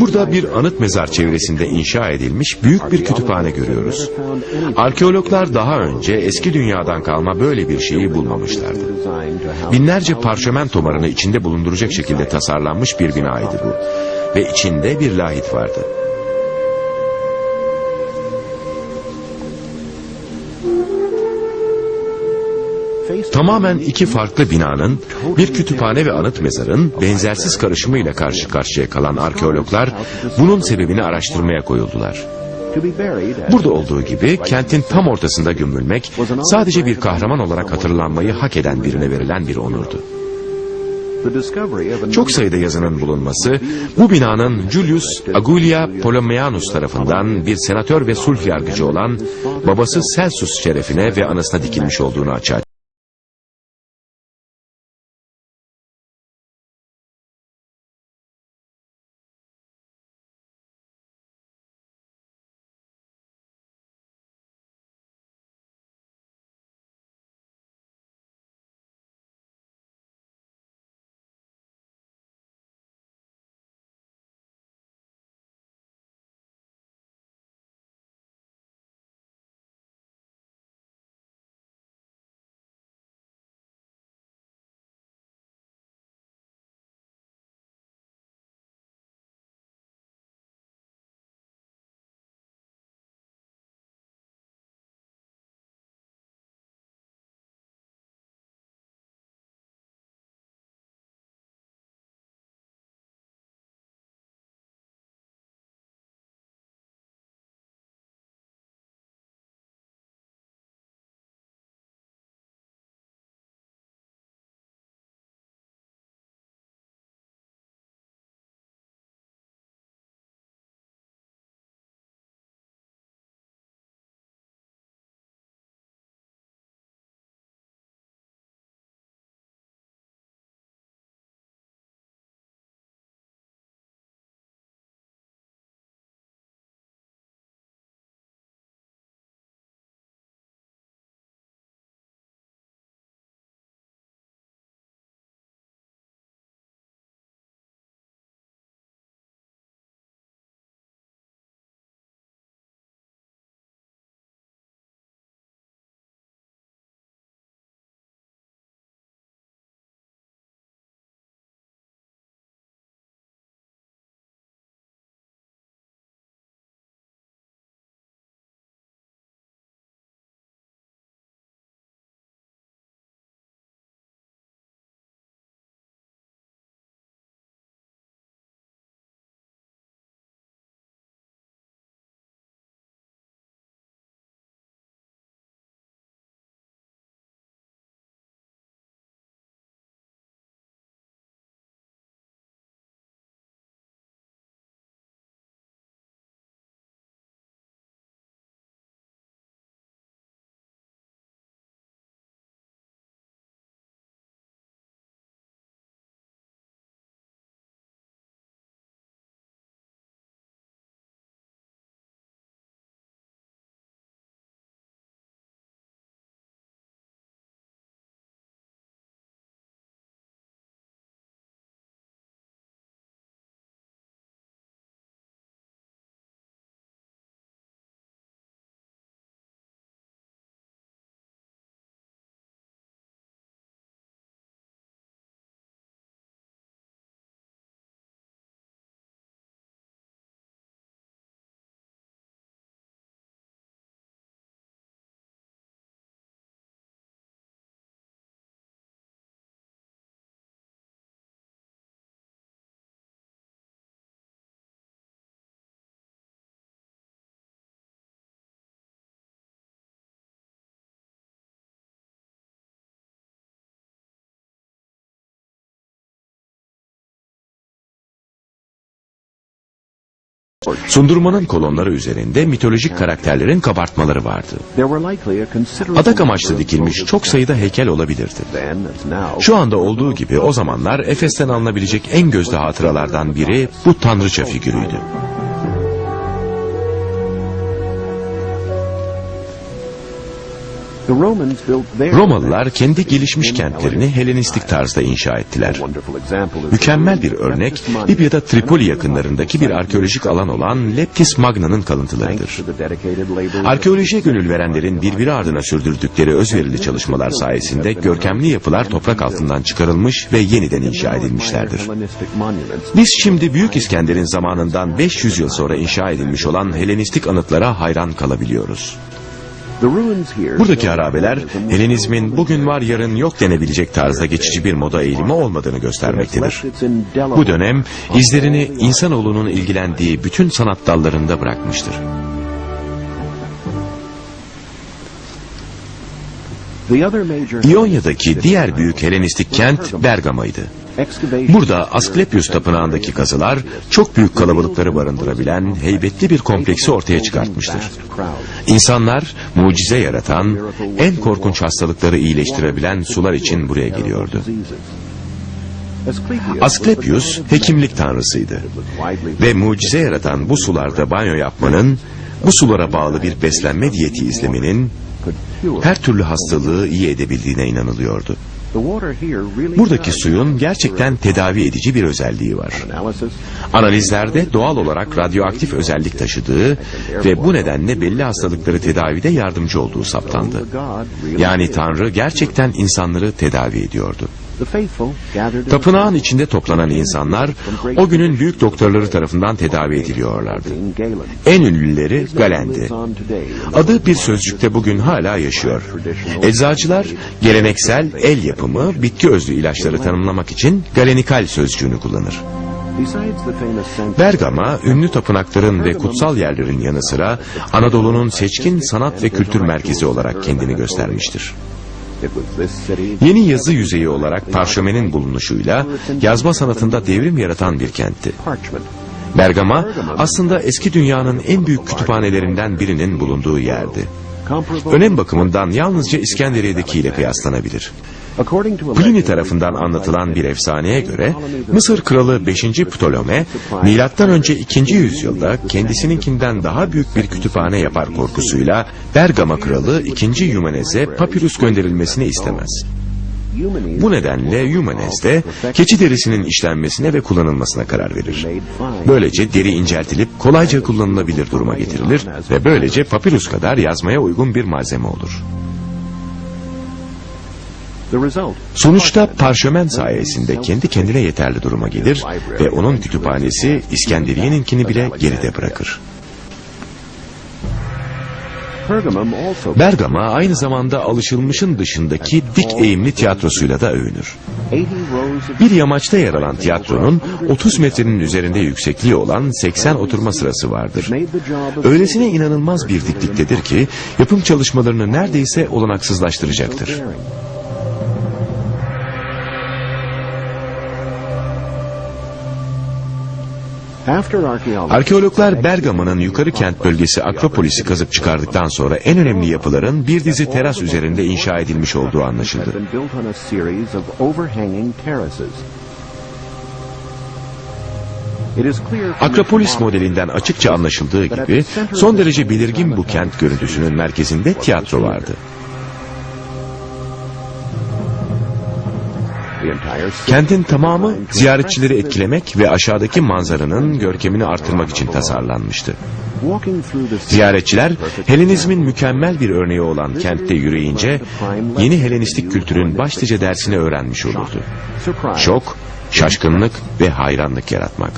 Burada bir anıt mezar çevresinde inşa edilmiş büyük bir kütüphane görüyoruz. Arkeologlar daha önce eski dünyadan kalma böyle bir şeyi bulmamışlardı. Binlerce parşömen tomarını içinde bulunduracak şekilde tasarlanmış bir binaydı bu. Ve içinde bir lahit vardı. Tamamen iki farklı binanın, bir kütüphane ve anıt mezarın benzersiz karışımıyla karşı karşıya kalan arkeologlar bunun sebebini araştırmaya koyuldular. Burada olduğu gibi kentin tam ortasında gömülmek sadece bir kahraman olarak hatırlanmayı hak eden birine verilen bir onurdu. Çok sayıda yazının bulunması, bu binanın Julius Agulia Ptolemaios tarafından bir senatör ve sulh yargıcı olan babası Celsus şerefine ve anısına dikilmiş olduğunu açığa Sundurmanın kolonları üzerinde mitolojik karakterlerin kabartmaları vardı. Adak amaçlı dikilmiş çok sayıda heykel olabilirdi. Şu anda olduğu gibi o zamanlar Efes'ten alınabilecek en gözde hatıralardan biri bu tanrıça figürüydü. Romalılar kendi gelişmiş kentlerini Helenistik tarzda inşa ettiler. Mükemmel bir örnek Libya'da Tripoli yakınlarındaki bir arkeolojik alan olan Leptis Magna'nın kalıntılarıdır. Arkeolojiye gönül verenlerin birbiri ardına sürdürdükleri özverili çalışmalar sayesinde görkemli yapılar toprak altından çıkarılmış ve yeniden inşa edilmişlerdir. Biz şimdi Büyük İskender'in zamanından 500 yıl sonra inşa edilmiş olan Helenistik anıtlara hayran kalabiliyoruz. Buradaki harabeler Helenizmin bugün var yarın yok denebilecek tarzda geçici bir moda eğilimi olmadığını göstermektedir. Bu dönem izlerini insanoğlunun ilgilendiği bütün sanat dallarında bırakmıştır. İonya'daki diğer büyük Helenistik kent Bergama'ydı. Burada Asklepios Tapınağı'ndaki kazılar çok büyük kalabalıkları barındırabilen heybetli bir kompleksi ortaya çıkartmıştır. İnsanlar mucize yaratan, en korkunç hastalıkları iyileştirebilen sular için buraya geliyordu. Asklepios hekimlik tanrısıydı ve mucize yaratan bu sularda banyo yapmanın, bu sulara bağlı bir beslenme diyeti izlemenin her türlü hastalığı iyi edebildiğine inanılıyordu. Buradaki suyun gerçekten tedavi edici bir özelliği var. Analizlerde doğal olarak radyoaktif özellik taşıdığı ve bu nedenle belli hastalıkları tedavide yardımcı olduğu saptandı. Yani Tanrı gerçekten insanları tedavi ediyordu. Tapınağın içinde toplanan insanlar o günün büyük doktorları tarafından tedavi ediliyorlardı. En ünlüleri Galen'di. Adı bir sözcükte bugün hala yaşıyor. Eczacılar geleneksel el yapımı bitki özlü ilaçları tanımlamak için galenikal sözcüğünü kullanır. Bergama, ünlü tapınakların ve kutsal yerlerin yanı sıra Anadolu'nun seçkin sanat ve kültür merkezi olarak kendini göstermiştir. Yeni yazı yüzeyi olarak parşömenin bulunuşuyla yazma sanatında devrim yaratan bir kentti. Bergama aslında eski dünyanın en büyük kütüphanelerinden birinin bulunduğu yerdi. Önem bakımından yalnızca İskenderiye'deki ile kıyaslanabilir. Pliny tarafından anlatılan bir efsaneye göre Mısır kralı 5. Ptolome milattan önce 2. yüzyılda kendisininkinden daha büyük bir kütüphane yapar korkusuyla Bergama kralı 2. Yumenes'e papirüs gönderilmesini istemez. Bu nedenle Yumenes de keçi derisinin işlenmesine ve kullanılmasına karar verir. Böylece deri inceltilip kolayca kullanılabilir duruma getirilir ve böylece papirüs kadar yazmaya uygun bir malzeme olur. Sonuçta parşömen sayesinde kendi kendine yeterli duruma gelir ve onun kütüphanesi İskenderiye'ninkini bile geride bırakır. Bergama aynı zamanda alışılmışın dışındaki dik eğimli tiyatrosuyla da övünür. Bir yamaçta yer alan tiyatronun 30 metrenin üzerinde yüksekliği olan 80 oturma sırası vardır. Öylesine inanılmaz bir dikliktedir ki yapım çalışmalarını neredeyse olanaksızlaştıracaktır. Arkeologlar Bergama'nın yukarı kent bölgesi Akropolis'i kazıp çıkardıktan sonra en önemli yapıların bir dizi teras üzerinde inşa edilmiş olduğu anlaşıldı. Akropolis modelinden açıkça anlaşıldığı gibi son derece belirgin bu kent görüntüsünün merkezinde tiyatro vardı. Kentin tamamı ziyaretçileri etkilemek ve aşağıdaki manzaranın görkemini artırmak için tasarlanmıştı. Ziyaretçiler Helenizmin mükemmel bir örneği olan kentte yürüyünce yeni Helenistik kültürün başlıca dersini öğrenmiş olurdu. Şok, şaşkınlık ve hayranlık yaratmak.